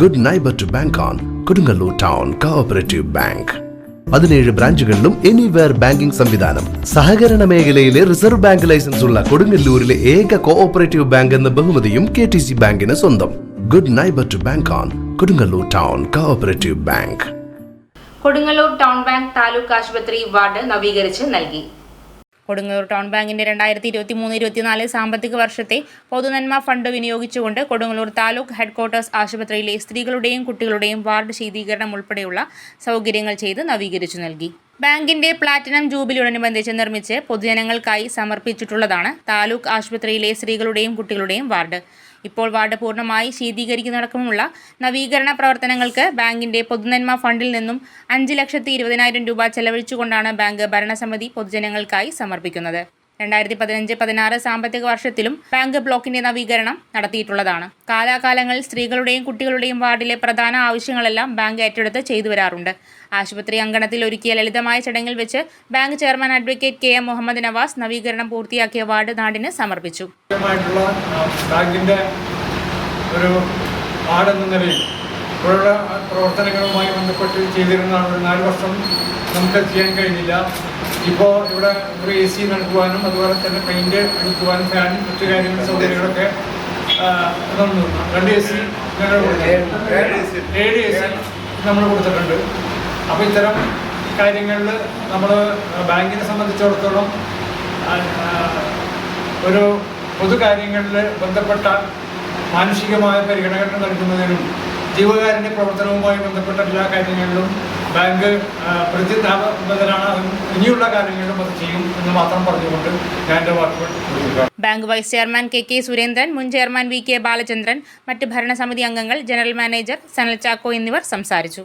Good neighbour to bank on Kodungallur town cooperative bank പതിനേഴ് ബ്രാഞ്ചുകളിലും anywhere banking സംവിധാനം. സഹകരണ മേഖലയിലെ റിസർവ് ബാങ്ക് ലൈസൻസ് ഉള്ള കൊടുങ്ങല്ലൂരിലെ ഏക കോഓപ്പറേറ്റീവ് ബാങ്ക് എന്ന ബഹുമതിയും കെ ടി സി ബാങ്കിന് സ്വന്തം. Good neighbour to bank on Kodungallur town cooperative bank Kodungallur town bank taluk ആശുപത്രി വാർഡ് നവീകരിച്ച് നൽകി. കൊടുങ്ങല്ലൂർ ടൗൺ ബാങ്കിന്റെ രണ്ടായിരത്തി ഇരുപത്തി മൂന്ന് ഇരുപത്തിനാല് സാമ്പത്തിക വർഷത്തെ പൊതുനന്മ ഫണ്ട് വിനിയോഗിച്ചുകൊണ്ട് കൊടുങ്ങല്ലൂർ താലൂക്ക് ഹെഡ്ക്വാർട്ടേഴ്സ് ആശുപത്രിയിലെ സ്ത്രീകളുടെയും കുട്ടികളുടെയും വാർഡ് ശീതീകരണം ഉൾപ്പെടെയുള്ള സൗകര്യങ്ങൾ ചെയ്ത് നവീകരിച്ചു നൽകി. ബാങ്കിന്റെ പ്ലാറ്റിനം ജൂബിലിയോടനുബന്ധിച്ച് നിർമ്മിച്ച് പൊതുജനങ്ങൾക്കായി സമർപ്പിച്ചിട്ടുള്ളതാണ് താലൂക്ക് ആശുപത്രിയിലെ സ്ത്രീകളുടെയും കുട്ടികളുടെയും വാർഡ്. ഇപ്പോൾ വാർഡ് പൂർണമായി ശീതീകരിക്കുന്നതടക്കമുള്ള നവീകരണ പ്രവർത്തനങ്ങൾക്ക് ബാങ്കിന്റെ പൊതുനന്മ ഫണ്ടിൽ നിന്നും അഞ്ച് ലക്ഷത്തി ഇരുപതിനായിരം രൂപ ചെലവഴിച്ചുകൊണ്ടാണ് ബാങ്ക് ഭരണസമിതി പൊതുജനങ്ങൾക്കായി സമർപ്പിക്കുന്നത്. രണ്ടായിരത്തി പതിനഞ്ച് പതിനാറ് സാമ്പത്തിക വർഷത്തിലും ബാങ്ക് ബ്ലോക്കിന്റെ നവീകരണം നടത്തിയിട്ടുള്ളതാണ്. കാലാകാലങ്ങളിൽ സ്ത്രീകളുടെയും കുട്ടികളുടെയും വാർഡിലെ പ്രധാന ആവശ്യങ്ങളെല്ലാം ബാങ്ക് ഏറ്റെടുത്ത് ചെയ്തു വരാറുണ്ട്. ആശുപത്രി അങ്കണത്തിൽ ഒരുക്കിയ ലളിതമായ ചടങ്ങിൽ വെച്ച് bank chairman advocate K M Muhammad Nawaz നവീകരണം പൂർത്തിയാക്കിയ വാർഡ് നാടിന് സമർപ്പിച്ചു. ബാങ്കിന്റെ ഒരു എന്ന നിലയിൽ ഇപ്പോഴുള്ള പ്രവർത്തനങ്ങളുമായി ബന്ധപ്പെട്ട് ചെയ്തിരുന്ന ഒരു നാല് വർഷം നമുക്ക് ചെയ്യാൻ കഴിഞ്ഞില്ല. ഇപ്പോൾ ഇവിടെ ഒരു എ സി നൽകുവാനും അതുപോലെ തന്നെ പെയിന്റ് അടിക്കുവാനും ഫാനും മറ്റു കാര്യങ്ങൾ സൗകര്യങ്ങളൊക്കെ തന്നു. രണ്ട് എ സി ഞങ്ങൾ. ഏഴ് എ സി നമ്മൾ കൊടുത്തിട്ടുണ്ട്. അപ്പോൾ ഇത്തരം കാര്യങ്ങളിൽ നമ്മൾ ബാങ്കിനെ സംബന്ധിച്ചിടത്തോളം ഒരു പൊതു ഒരു പൊതുകാര്യങ്ങളിൽ ബന്ധപ്പെട്ട മാനുഷികമായ പരിഗണന നൽകുന്നതിനും ജീവകാരുണ്യ പ്രവർത്തനവുമായി ബന്ധപ്പെട്ട എല്ലാ കാര്യങ്ങളിലും ബാങ്ക് പ്രതിജ്ഞാബദ്ധരാണ് ഇനിയുള്ള കാര്യങ്ങളിലും അത് ചെയ്യും എന്ന് മാത്രം പറഞ്ഞുകൊണ്ട് ഞാൻ എന്റെ വാക്കുകൾ bank vice chairman K K Surendran മുൻ ചെയർമാൻ വി കെ ബാലചന്ദ്രൻ മറ്റ് ഭരണസമിതി അംഗങ്ങൾ ജനറൽ മാനേജർ സനൽ ചാക്കോ എന്നിവർ സംസാരിച്ചു.